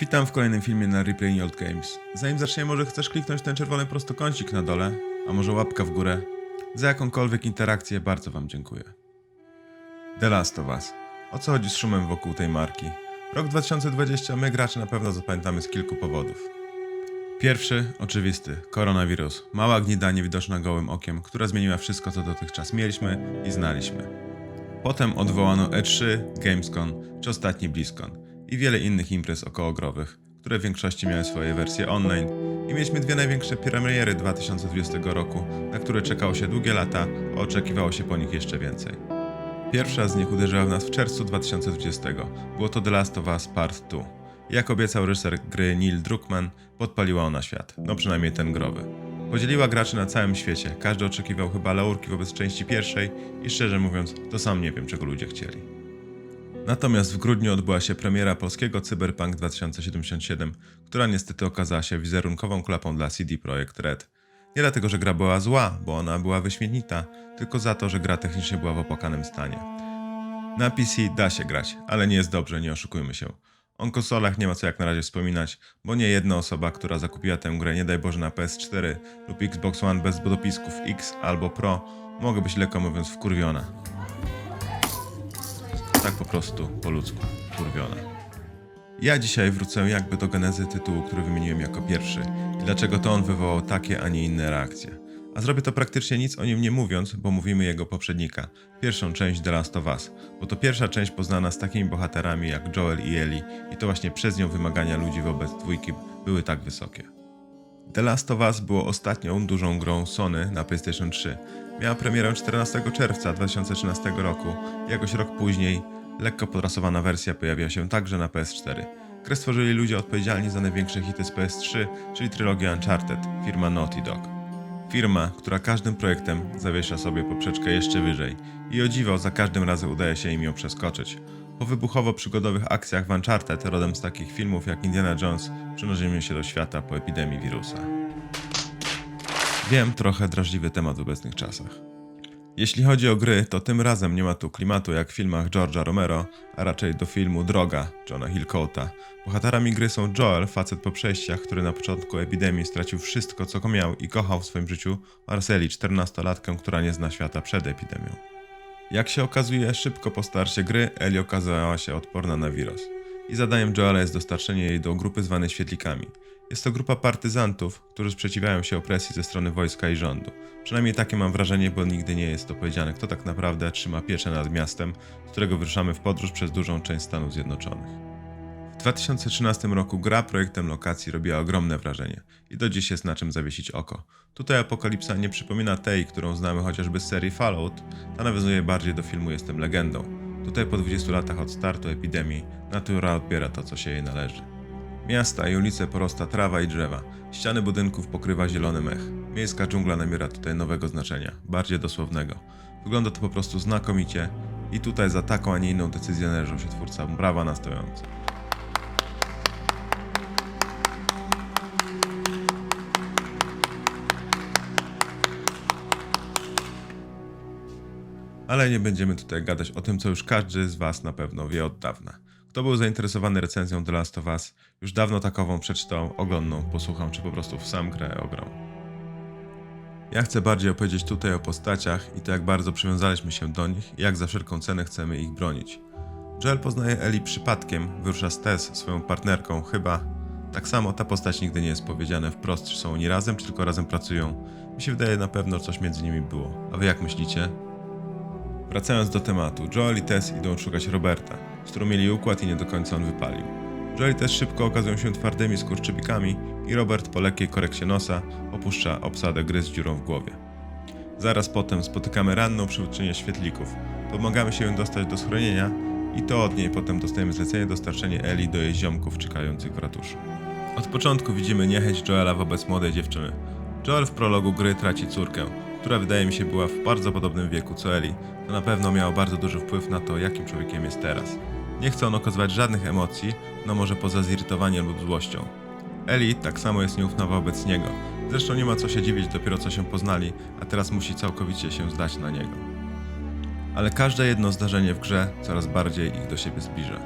Witam w kolejnym filmie na Replaying Old Games. Zanim zaczniemy, może chcesz kliknąć ten czerwony prostokącik na dole, a może łapka w górę. Za jakąkolwiek interakcję bardzo Wam dziękuję. The Last of Us. O co chodzi z szumem wokół tej marki? Rok 2020 my gracze na pewno zapamiętamy z kilku powodów. Pierwszy, oczywisty, koronawirus. Mała gnida niewidoczna gołym okiem, która zmieniła wszystko, co dotychczas mieliśmy i znaliśmy. Potem odwołano E3, Gamescom czy ostatni BlizzCon i wiele innych imprez okołogrowych, które w większości miały swoje wersje online i mieliśmy dwie największe premiery 2020 roku, na które czekało się długie lata, a oczekiwało się po nich jeszcze więcej. Pierwsza z nich uderzyła w nas w czerwcu 2020. Było to The Last of Us Part 2. Jak obiecał reżyser gry Neil Druckmann, podpaliła ona świat, no przynajmniej ten growy. Podzieliła graczy na całym świecie, każdy oczekiwał chyba laurki wobec części pierwszej i szczerze mówiąc, to sam nie wiem czego ludzie chcieli. Natomiast w grudniu odbyła się premiera polskiego Cyberpunk 2077, która niestety okazała się wizerunkową klapą dla CD Projekt Red. Nie dlatego, że gra była zła, bo ona była wyśmienita, tylko za to, że gra technicznie była w opłakanym stanie. Na PC da się grać, ale nie jest dobrze, nie oszukujmy się. O konsolach nie ma co jak na razie wspominać, bo nie jedna osoba, która zakupiła tę grę nie daj Boże na PS4 lub Xbox One bez dopisków X albo Pro, mogę być lekko mówiąc wkurwiona. Po prostu, po ludzku, wkurwiona. Ja dzisiaj wrócę jakby do genezy tytułu, który wymieniłem jako pierwszy i dlaczego to on wywołał takie, a nie inne reakcje. A zrobię to praktycznie nic o nim nie mówiąc, bo mówimy jego poprzednika, pierwszą część The Last of Us, bo to pierwsza część poznana z takimi bohaterami jak Joel i Ellie i to właśnie przez nią wymagania ludzi wobec dwójki były tak wysokie. The Last of Us było ostatnią dużą grą Sony na PlayStation 3. Miała premierę 14 czerwca 2013 roku. Jakoś rok później lekko podrasowana wersja pojawiła się także na PS4. Grę stworzyli ludzie odpowiedzialni za największe hity z PS3, czyli trylogię Uncharted, firma Naughty Dog. Firma, która każdym projektem zawiesza sobie poprzeczkę jeszcze wyżej i o dziwo za każdym razem udaje się im ją przeskoczyć. Po wybuchowo-przygodowych akcjach w Uncharted, rodem z takich filmów jak Indiana Jones, przenosimy się do świata po epidemii wirusa. Wiem, trochę drażliwy temat w obecnych czasach. Jeśli chodzi o gry, to tym razem nie ma tu klimatu jak w filmach George'a Romero, a raczej do filmu Droga Johna Hillcoata. Bohaterami gry są Joel, facet po przejściach, który na początku epidemii stracił wszystko, co miał i kochał w swoim życiu, oraz Ellie, 14-latkę, która nie zna świata przed epidemią. Jak się okazuje, szybko po starcie gry Ellie okazała się odporna na wirus. I zadaniem Joela jest dostarczenie jej do grupy zwanej Świetlikami. Jest to grupa partyzantów, którzy sprzeciwiają się opresji ze strony wojska i rządu. Przynajmniej takie mam wrażenie, bo nigdy nie jest to powiedziane, kto tak naprawdę trzyma pieczę nad miastem, z którego wyruszamy w podróż przez dużą część Stanów Zjednoczonych. W 2013 roku gra projektem lokacji robiła ogromne wrażenie i do dziś jest na czym zawiesić oko. Tutaj apokalipsa nie przypomina tej, którą znamy chociażby z serii Fallout, ta nawiązuje bardziej do filmu Jestem legendą. Tutaj po 20 latach od startu epidemii natura odbiera to, co się jej należy. Miasta i ulice porasta trawa i drzewa, ściany budynków pokrywa zielony mech. Miejska dżungla nabiera tutaj nowego znaczenia, bardziej dosłownego. Wygląda to po prostu znakomicie i tutaj za taką, a nie inną decyzję należą się twórcom brawa na stojąco. Ale nie będziemy tutaj gadać o tym, co już każdy z Was na pewno wie od dawna. Kto był zainteresowany recenzją The Last of Us, już dawno takową przeczytał, oglądną, posłuchał, czy po prostu w sam grę ograł. Ja chcę bardziej opowiedzieć tutaj o postaciach i to jak bardzo przywiązaliśmy się do nich i jak za wszelką cenę chcemy ich bronić. Joel poznaje Eli przypadkiem, wyrusza z Tess, swoją partnerką, chyba. Tak samo ta postać nigdy nie jest powiedziane wprost, czy są oni razem, czy tylko razem pracują. Mi się wydaje, na pewno coś między nimi było. A wy jak myślicie? Wracając do tematu, Joel i Tess idą szukać Roberta, z którą mieli układ i nie do końca on wypalił. Joel i Tess szybko okazują się twardymi skurczybikami i Robert po lekkiej korekcie nosa opuszcza obsadę gry z dziurą w głowie. Zaraz potem spotykamy ranną przywódczynię świetlików. Pomagamy się ją dostać do schronienia i to od niej potem dostajemy zlecenie dostarczenie Eli do jej ziomków czekających w ratuszu. Od początku widzimy niechęć Joela wobec młodej dziewczyny. Joel w prologu gry traci córkę, która wydaje mi się była w bardzo podobnym wieku co Eli. To na pewno miało bardzo duży wpływ na to, jakim człowiekiem jest teraz. Nie chce on okazywać żadnych emocji, no może poza zirytowaniem lub złością. Eli tak samo jest nieufna wobec niego. Zresztą nie ma co się dziwić, dopiero co się poznali, a teraz musi całkowicie się zdać na niego. Ale każde jedno zdarzenie w grze coraz bardziej ich do siebie zbliża.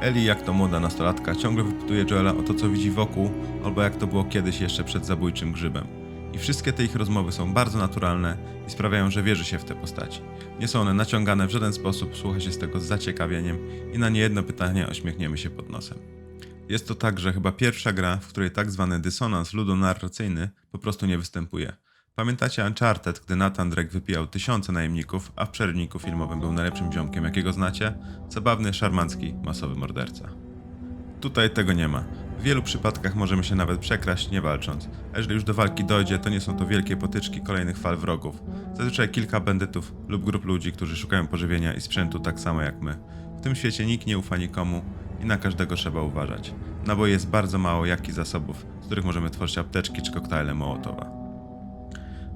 Ellie, jak to młoda nastolatka, ciągle wypytuje Joela o to, co widzi wokół, albo jak to było kiedyś jeszcze przed zabójczym grzybem. I wszystkie te ich rozmowy są bardzo naturalne i sprawiają, że wierzy się w te postaci. Nie są one naciągane w żaden sposób, słucha się z tego z zaciekawieniem i na niejedno pytanie ośmiechniemy się pod nosem. Jest to także chyba pierwsza gra, w której tak zwany dysonans ludonarracyjny po prostu nie występuje. Pamiętacie Uncharted, gdy Nathan Drake wypijał tysiące najemników, a w przerwniku filmowym był najlepszym ziomkiem, jakiego znacie? Zabawny, szarmancki, masowy morderca. Tutaj tego nie ma. W wielu przypadkach możemy się nawet przekraść nie walcząc, a jeżeli już do walki dojdzie, to nie są to wielkie potyczki kolejnych fal wrogów. Zazwyczaj kilka bandytów lub grup ludzi, którzy szukają pożywienia i sprzętu tak samo jak my. W tym świecie nikt nie ufa nikomu i na każdego trzeba uważać. Naboi jest bardzo mało, jak i zasobów, z których możemy tworzyć apteczki czy koktajle Mołotowa.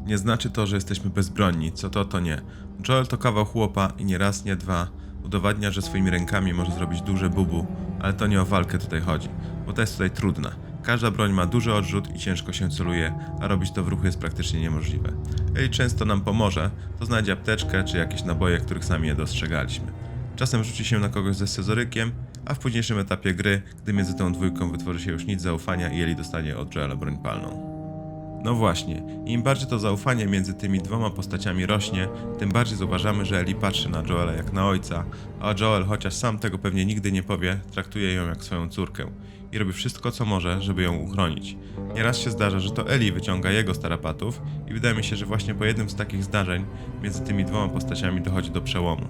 Nie znaczy to, że jesteśmy bezbronni, co to, to nie. Joel to kawał chłopa i nie raz, nie dwa udowadnia, że swoimi rękami może zrobić duże bubu, ale to nie o walkę tutaj chodzi, bo ta jest tutaj trudna. Każda broń ma duży odrzut i ciężko się celuje, a robić to w ruchu jest praktycznie niemożliwe. Eli często nam pomoże, to znajdzie apteczkę czy jakieś naboje, których sami nie dostrzegaliśmy. Czasem rzuci się na kogoś ze scyzorykiem, a w późniejszym etapie gry, gdy między tą dwójką wytworzy się już nic zaufania i Eli dostanie od Joela broń palną. No właśnie, im bardziej to zaufanie między tymi dwoma postaciami rośnie, tym bardziej zauważamy, że Ellie patrzy na Joela jak na ojca, a Joel, chociaż sam tego pewnie nigdy nie powie, traktuje ją jak swoją córkę i robi wszystko, co może, żeby ją uchronić. Nieraz się zdarza, że to Ellie wyciąga jego starapatów i wydaje mi się, że właśnie po jednym z takich zdarzeń między tymi dwoma postaciami dochodzi do przełomu.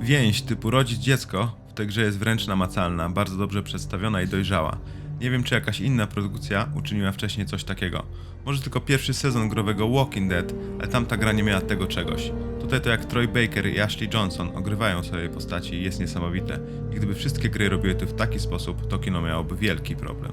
Więź typu rodzić dziecko w tej grze jest wręcz namacalna, bardzo dobrze przedstawiona i dojrzała. Nie wiem, czy jakaś inna produkcja uczyniła wcześniej coś takiego. Może tylko pierwszy sezon growego Walking Dead, ale tamta gra nie miała tego czegoś. Tutaj to jak Troy Baker i Ashley Johnson ogrywają swoje postaci jest niesamowite. I gdyby wszystkie gry robiły to w taki sposób, to kino miałoby wielki problem.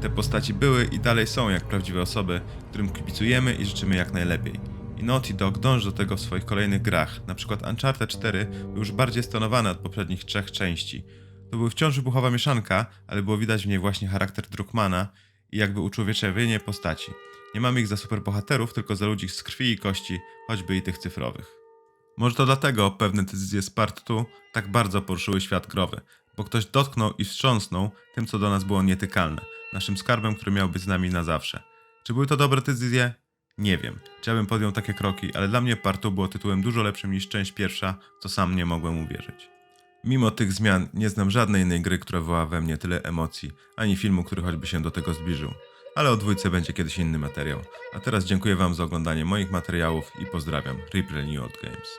Te postaci były i dalej są jak prawdziwe osoby, którym kibicujemy i życzymy jak najlepiej. I Naughty Dog dąży do tego w swoich kolejnych grach. Na przykład Uncharted 4 był już bardziej stonowany od poprzednich trzech części. To była wciąż wybuchowa mieszanka, ale było widać w niej właśnie charakter Druckmana i jakby uczłowieczewienie postaci. Nie mamy ich za superbohaterów, tylko za ludzi z krwi i kości, choćby i tych cyfrowych. Może to dlatego pewne decyzje z Part 2 tak bardzo poruszyły świat growy, bo ktoś dotknął i wstrząsnął tym, co do nas było nietykalne, naszym skarbem, który miał być z nami na zawsze. Czy były to dobre decyzje? Nie wiem. Czy ja bym podjął takie kroki, ale dla mnie Part 2 było tytułem dużo lepszym niż część pierwsza, co sam nie mogłem uwierzyć. Mimo tych zmian nie znam żadnej innej gry, która wywoła we mnie tyle emocji, ani filmu, który choćby się do tego zbliżył. Ale o dwójce będzie kiedyś inny materiał. A teraz dziękuję Wam za oglądanie moich materiałów i pozdrawiam. Replay New Old Games.